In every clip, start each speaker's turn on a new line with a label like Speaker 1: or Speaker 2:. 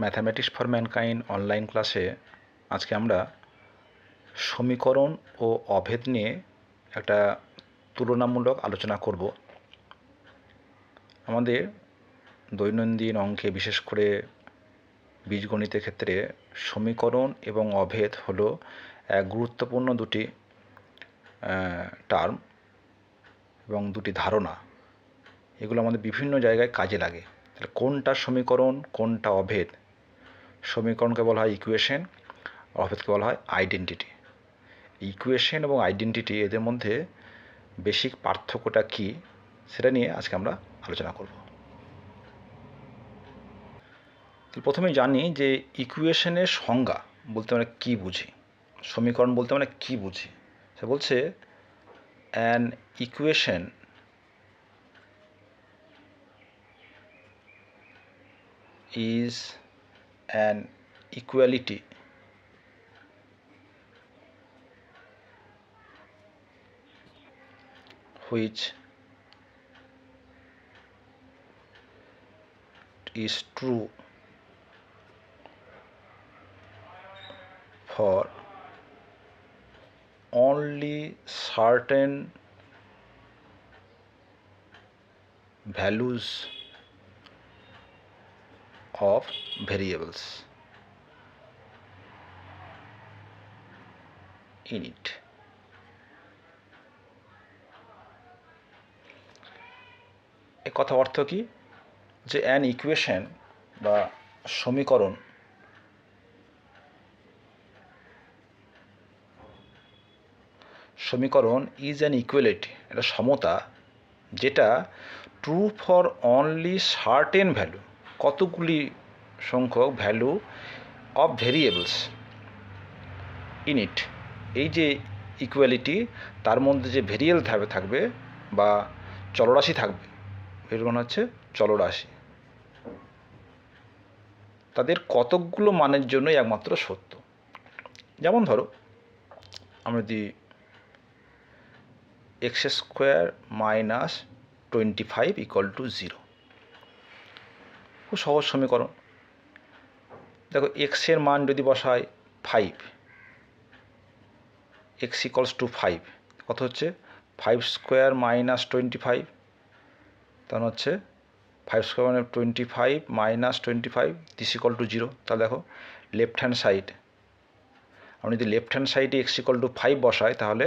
Speaker 1: Mathematics for mankind online ক্লাসে আজকে আমরা সমীকরণ ও অভেদ নিয়ে একটা তুলনামূলক আলোচনা করব। আমাদের দৈনন্দিন অঙ্কে বিশেষ করে বীজগণিতের ক্ষেত্রে সমীকরণ এবং অভেদ হলো এক গুরুত্বপূর্ণ দুটি টার্ম এবং দুটি ধারণা। এগুলো আমাদের বিভিন্ন জায়গায় কাজে লাগে। তাহলে কোনটা সমীকরণ, কোনটা অভেদ? সমীকরণকে বলা হয় ইকুয়েশন অভেদকে বলা হয় আইডেন্টিটি ইকুয়েশন এবং আইডেন্টিটি এদের মধ্যে বেসিক পার্থক্যটা কী সেটা নিয়ে আজকে আমরা আলোচনা করব। প্রথমে জানি যে ইকুয়েশনের সংজ্ঞা বলতে আমরা কী বুঝি? সমীকরণ বলতে আমরা কী বুঝি? সে বলছে an equation is an equality. Which is true for only certain values of variables. In it. এ কথা অর্থ কি? যে অ্যান ইকুয়েশন বা সমীকরণ সমীকরণ ইজ অ্যান ইকুয়ালিটি এটা সমতা, যেটা true for only certain value কতগুলি সংখ্যক value of variables in it এই যে ইকুয়ালিটি তার মধ্যে যে ভেরিয়েল থাকবে থাকবে বা চলরাশি থাকবে এগুলো হচ্ছে চলরাশি। তাদের কতকগুলো মানের জন্যই একমাত্র সত্য? যেমন ধরো, আমরা যদি x square minus twenty five equal to zero খুব সহজ সমীকরণ। দেখো এক্সের মান যদি বসায় five x equals to five কত হচ্ছে? Five square minus twenty five তখন হচ্ছে ফাইভ স্কোয়ার মানে twenty five minus twenty five this equal to zero তাহলে দেখো লেফট হ্যান্ড সাইড আমি যদি লেফট হ্যান্ড সাইডে এক্স ইকল টু ফাইভ বসাই, তাহলে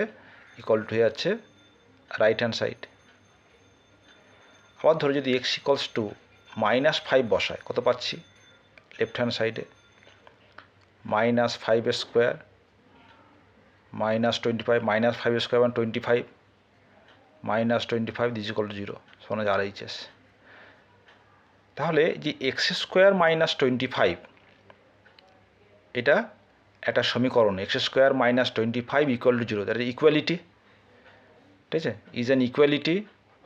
Speaker 1: ইকল টু হয়ে যাচ্ছে রাইট হ্যান্ড সাইড আবার ধরো যদি x equals to minus five বসায়। কত পাচ্ছি? লেফট হ্যান্ড সাইডে minus five square. Minus twenty five, minus five square মানে twenty five. Minus twenty five equal to zero শোনা আর এইচএস তাহলে যে x square minus twenty five, এটা একটা সমীকরণ। X square minus twenty five equal to zero that equality ঠিক আছে? Is an equality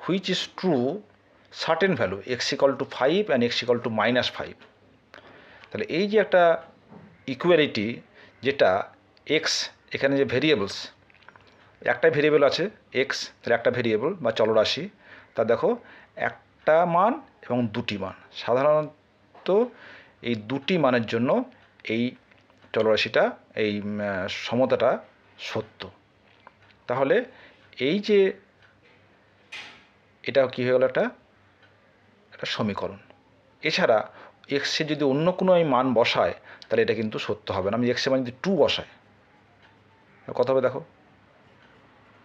Speaker 1: which is true certain value x equal to five and x equal to minus five তাহলে এই যে একটা equality যেটা এক্স এখানে যে ভেরিয়েবলস একটা ভেরিয়েবল আছে এক্স তাহলে একটা ভেরিয়েবল বা চলরাশি, তা দেখো একটা মান এবং দুটি মান। সাধারণত এই দুটি মানের জন্য এই চলরাশিটা, এই সমতাটা সত্য। তাহলে এই যে এটা কী হয়ে গেল একটা? একটা সমীকরণ। এছাড়া এক্সে যদি অন্য কোনো আমি মান বসায়, তাহলে এটা কিন্তু সত্য হবে না। আমি এক্সের মান যদি টু বসাই কত হবে দেখো?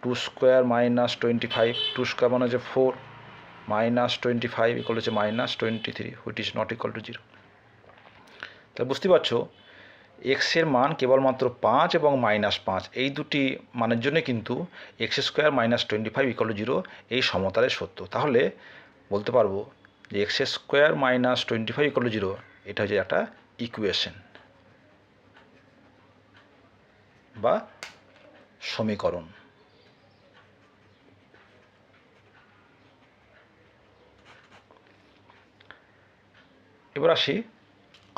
Speaker 1: Two square minus twenty five two square মানে হচ্ছে four minus twenty five equal হচ্ছে minus twenty three which is not equal to zero তাহলে বুঝতে পারছ? এক্সের মান কেবলমাত্র পাঁচ এবং মাইনাস পাঁচ, এই দুটি মানের জন্য কিন্তু x square minus twenty five equal to zero এই সমতালে সত্য। তাহলে বলতে পারব যে x square minus twenty five equal to zero এটা হচ্ছে একটা ইকুয়েশন বা সমীকরণ। এবার আসি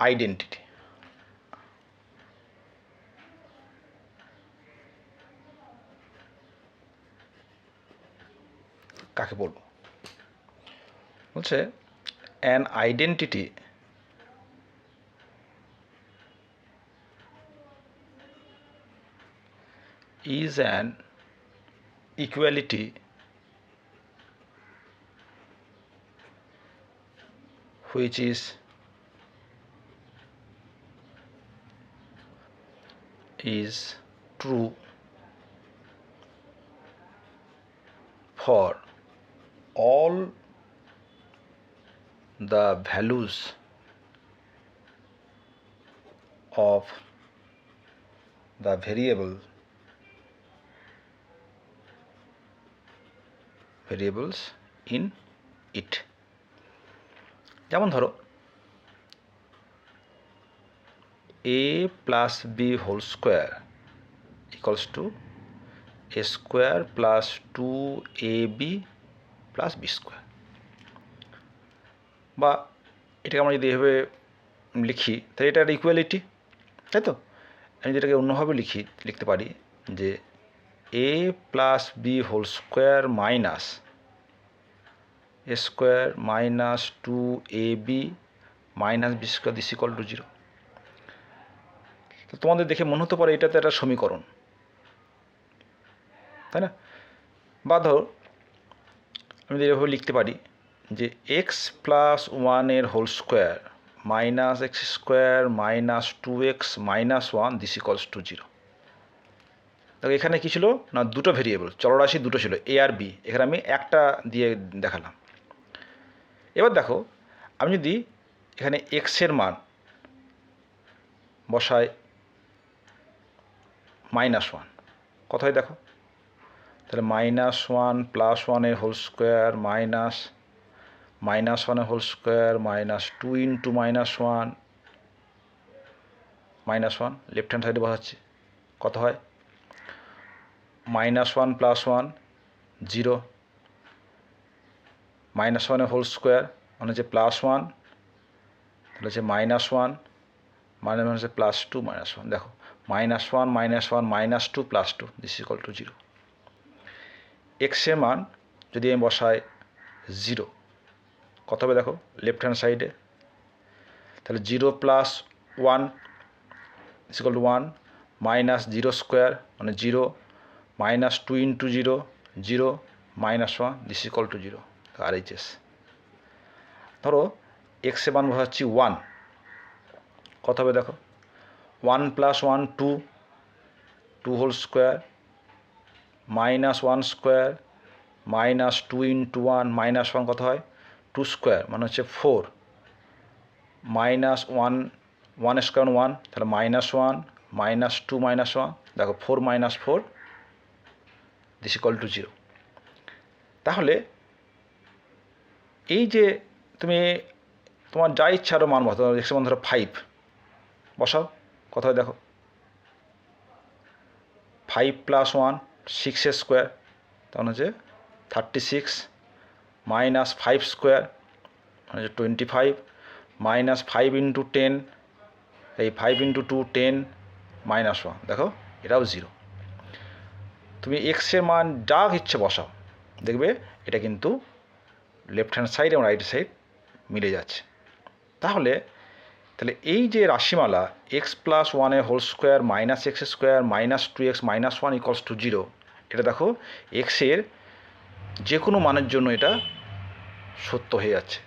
Speaker 1: আইডেন্টিটি কাকে বলব? বলছে an identity. Is an equality. Which is is true for all the values of the variable, variables in it. যেমন ধরো A plus B whole square equals to A square plus two A B plus B square বা এটাকে আমরা যদি এভাবে লিখি, তাহলে এটা একটা ইকুয়ালিটি তাই তো? আমি যেটাকে অন্যভাবে লিখি, লিখতে পারি যে A plus B whole square minus A square minus two A B minus B square this equal to zero তো তোমাদের দেখে মনে হতে পারে এটা তো একটা সমীকরণ, তাই না? বা ধরো, আমি যদি এভাবে লিখতে পারি যে এক্স প্লাস ওয়ানের whole square minus x square minus two x minus one this equals to zero দেখো, এখানে কী ছিল? না, দুটো ভেরিয়েবল চলরাশি দুটো ছিল এ আর বি এখানে আমি একটা দিয়ে দেখালাম। এবার দেখো, আমি যদি এখানে এক্সের মান বসাই মাইনাস ওয়ান কথায় দেখো? তাহলে মাইনাস ওয়ান প্লাস ওয়ানের whole square minus minus one whole square minus two into minus one minus one left hand সাইডে বসাচ্ছি। কত হয়? Minus one plus one zero minus ওয়ানের হোল স্কোয়ার মানে হচ্ছে প্লাস ওয়ান তাহলে হচ্ছে মাইনাস ওয়ান ওয়ান হচ্ছে প্লাস টু মাইনাস ওয়ান দেখো minus one minus one minus two plus two this equal to zero এক্সের মান যদি আমি বসাই জিরো কত হবে দেখো? লেফট হ্যান্ড সাইডে তাহলে zero plus one equal to one minus zero square মানে zero minus two into zero zero minus one this equal to zero R H S ধরো এক্সে মান বসাচ্ছি ওয়ান কত হবে দেখো? One plus one two two whole square minus one square minus two into one minus one কত হয়? Two square মানে হচ্ছে four minus one one square one তাহলে minus one minus two minus one দেখো four minus four this equal to zero তাহলে এই যে তুমি তোমার যা ইচ্ছা আরও মান বসাও এক্স ধরো ফাইভ বসাও, কোথায় দেখো? Five plus one six square তখন হচ্ছে thirty six minus five square মানে হচ্ছে twenty five, minus five into ten, এই five into two ten minus one. দেখো, এটাও জিরো। তুমি এক্সের মান যা ইচ্ছে বসাও, দেখবে এটা কিন্তু লেফট হ্যান্ড সাইড এবং রাইট সাইড মিলে যাচ্ছে। তাহলে তাহলে এই যে রাশিমালা এক্স প্লাস ওয়ানের whole square minus x square minus two x minus one equals to zero এটা দেখো এক্সের যে কোনো মানের জন্য এটা সত্য হয়ে যাচ্ছে।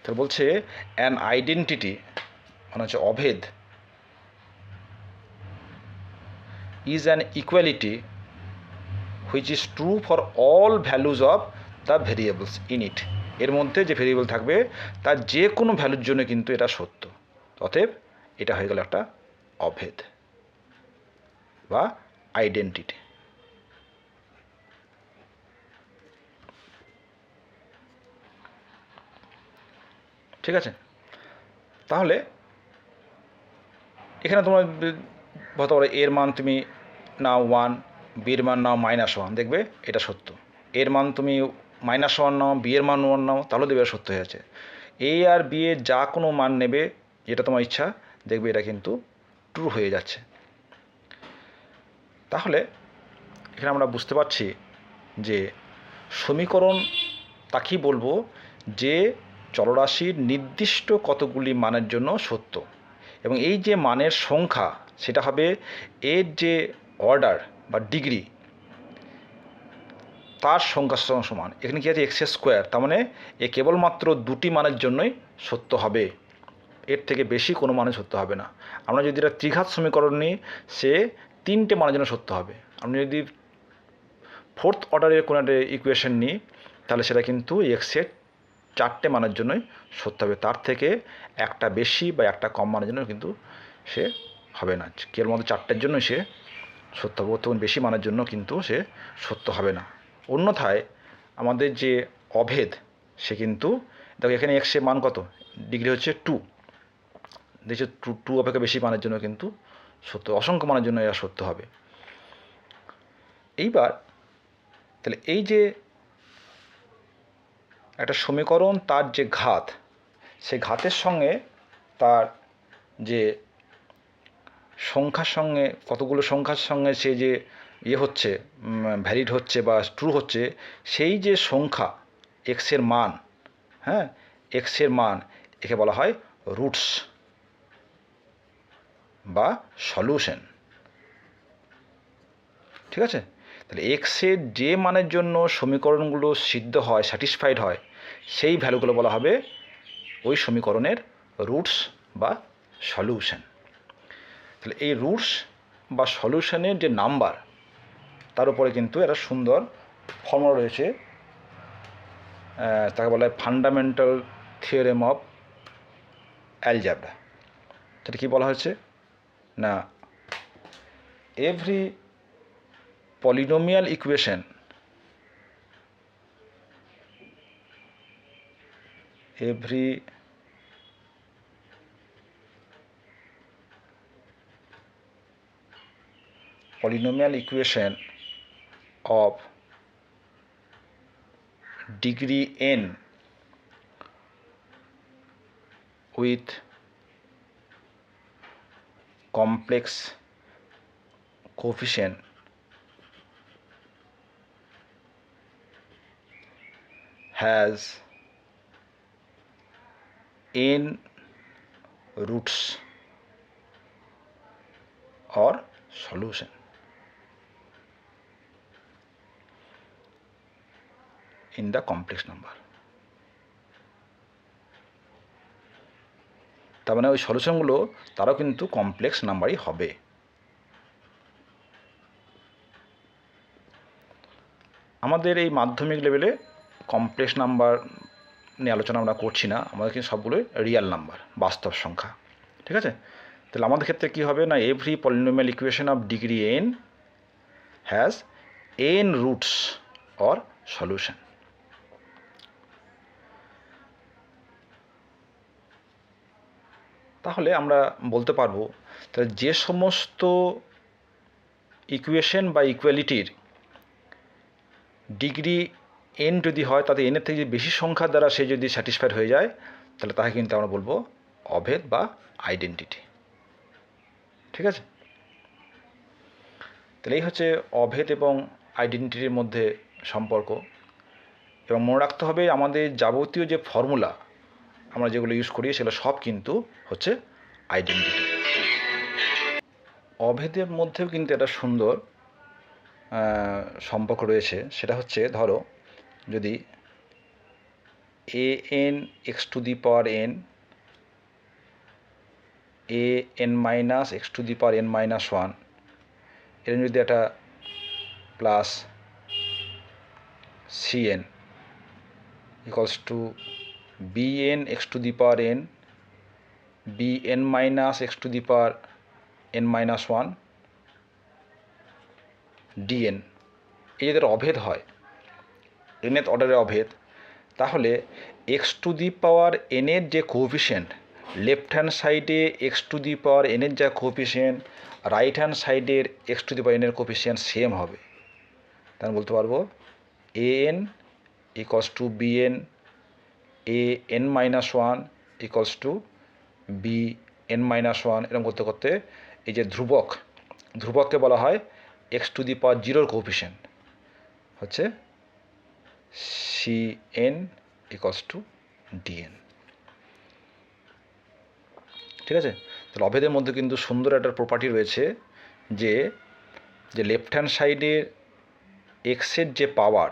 Speaker 1: তাহলে বলছে অ্যান আইডেন্টিটি মানে হচ্ছে অভেদ is an equality which is true for all values of the variables in it এর মধ্যে যে ভেরিয়েবল থাকবে, তার যে কোনো ভ্যালুর জন্য কিন্তু এটা সত্য। অতএব এটা হয়ে গেল একটা অভেদ বা আইডেন্টিটি ঠিক আছে? তাহলে এখানে তোমার বলতে পারো এর মান তুমি নাও ওয়ান বির মান নাও মাইনাস ওয়ান দেখবে এটা সত্য। এর মান তুমি মাইনাস ওয়ান নাও বি এর মান ওয়ান নাও, তাহলে দেখবে সত্য হয়ে আছে এ আর বি এর যা কোনো মান নেবে, যেটা তোমার ইচ্ছা, দেখবে এটা কিন্তু ট্রু হয়ে যাচ্ছে। তাহলে এখানে আমরা বুঝতে পারছি যে সমীকরণ তাকেই বলব যে চলরাশির নির্দিষ্ট কতগুলি মানের জন্য সত্য? এবং এই যে মানের সংখ্যা, সেটা হবে এর যে অর্ডার বা ডিগ্রি, তার সংখ্যার সঙ্গে সমান। এখানে কি আছে? X square. তার মানে এ কেবলমাত্র দুটি মানের জন্যই সত্য হবে। এর থেকে বেশি কোনো মানে সত্য হবে না। আমরা যদি এটা ত্রিঘাত সমীকরণ নিই, সে তিনটে মানের জন্য সত্য হবে। আমরা যদি ফোর্থ অর্ডারের কোনো একটা ইকুয়েশন নিই, তাহলে সেটা কিন্তু এক্সের চারটে মানের জন্যই সত্য হবে। তার থেকে একটা বেশি বা একটা কম মানের জন্য কিন্তু সে হবে না। কেবলমাত্র চারটের জন্য সে সত্য হবে। তখন বেশি মানের জন্য কিন্তু সে সত্য হবে না। অন্যথায় আমাদের যে অভেদ, সে কিন্তু, দেখো এখানে এক্সের মান কত? ডিগ্রি হচ্ছে টু দেখছ টু টু অপেক্ষা বেশি মানের জন্য কিন্তু সত্য অসংখ্য মানের জন্য এরা সত্য হবে। এইবার, তাহলে এই যে একটা সমীকরণ তার যে ঘাত সেই ঘাতের সঙ্গে তার যে সংখ্যার সঙ্গে, কতগুলো সংখ্যার সঙ্গে সে যে ইয়ে হচ্ছে ভ্যালিড হচ্ছে বা ট্রু হচ্ছে, সেই যে সংখ্যা এক্সের মান হ্যাঁ এক্সের মান, একে বলা হয় রুটস বা সলিউশন ঠিক আছে? তাহলে এক্সের যে মানের জন্য সমীকরণগুলো সিদ্ধ হয় স্যাটিসফাইড হয় সেই ভ্যালুগুলো বলা হবে ওই সমীকরণের রুটস বা সলিউশন। তাহলে এই রুটস বা সলিউশনের যে নাম্বার, তার উপরে কিন্তু একটা সুন্দর ফর্মুলা রয়েছে তাকে বলা হয় ফান্ডামেন্টাল থিওরেম অফ অ্যালজাবরা। সেটা কী বলা হয়েছে? না, every polynomial equation every polynomial equation of degree n with complex coefficient has n roots or solution. in the complex number তার মানে ওই সলিউশনগুলো, তারাও কিন্তু কমপ্লেক্স নাম্বারই হবে আমাদের এই মাধ্যমিক লেভেলে কমপ্লেক্স নাম্বার নিয়ে আলোচনা আমরা করছি না আমাদের কিন্তু সবগুলোই রিয়াল নাম্বার বাস্তব সংখ্যা, ঠিক আছে? তাহলে আমাদের ক্ষেত্রে কী হবে না every polynomial equation of degree N has N roots or solution তাহলে আমরা বলতে পারব, তাহলে যে সমস্ত ইকুয়েশন বা ইকুয়ালিটির ডিগ্রি এন যদি হয় তাতে এনের থেকে যদি বেশি সংখ্যার দ্বারা সে যদি স্যাটিসফাইড হয়ে যায়, তাহলে তাকে কিন্তু আমরা বলব অভেদ বা আইডেন্টিটি ঠিক আছে? তাহলে এই হচ্ছে অভেদ এবং আইডেন্টিটির মধ্যে সম্পর্ক। এবং মনে রাখতে হবে, আমাদের যাবতীয় যে ফর্মুলা আমরা যেগুলো ইউজ করি, সেগুলো সব কিন্তু হচ্ছে আইডেন্টিটি অভেদের মধ্যেও কিন্তু একটা সুন্দর সম্পর্ক রয়েছে। সেটা হচ্ছে, ধরো যদি A N x to the power N A N minus x to the power N minus ওয়ানের যদি একটা plus C N equals to B N x to the power N B N minus x to the power N minus one D N এই যদি অভেদ হয় nth অর্ডারের অভেদ। তাহলে এক্স টু দি পাওয়ার এনের যে কোফিসিয়েন্ট লেফট হ্যান্ড সাইডে এক্স টু দি পাওয়ার এনের যা কোফিসিয়েন্ট রাইট হ্যান্ড সাইডের এক্স টু দি পাওয়ার এনের কোফিসিয়েন্ট সেম হবে। তাহলে বলতে পারব A N equals to B N A N minus one equals to B N minus one এরকম করতে করতে এই যে ধ্রুবক, ধ্রুবককে বলা হয় এক্স টু দি পাওয়ার জিরোর কোফিসিয়েন্ট হচ্ছে C N equals to D N ঠিক আছে? তাহলে অভেদের মধ্যে কিন্তু সুন্দর একটা প্রপার্টি রয়েছে যে যে লেফট হ্যান্ড সাইডের এক্সের যে পাওয়ার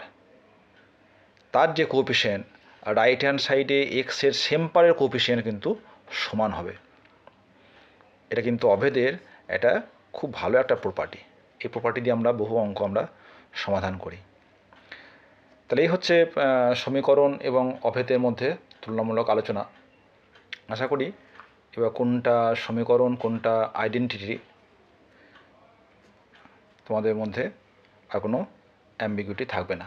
Speaker 1: তার যে কোপিশিয়েন্ট আর রাইট হ্যান্ড সাইডে এক্সের সেম পারের কিন্তু সমান হবে। এটা কিন্তু অভেদের এটা খুব ভালো একটা প্রপার্টি এই প্রপার্টি দিয়ে আমরা বহু অঙ্ক আমরা সমাধান করি। তাহলে এই হচ্ছে সমীকরণ এবং অভেদের মধ্যে তুলনামূলক আলোচনা। আশা করি এবার কোনটা সমীকরণ, কোনটা আইডেন্টিটি তোমাদের মধ্যে আর কোনো অ্যাম্বিগুইটি থাকবে না।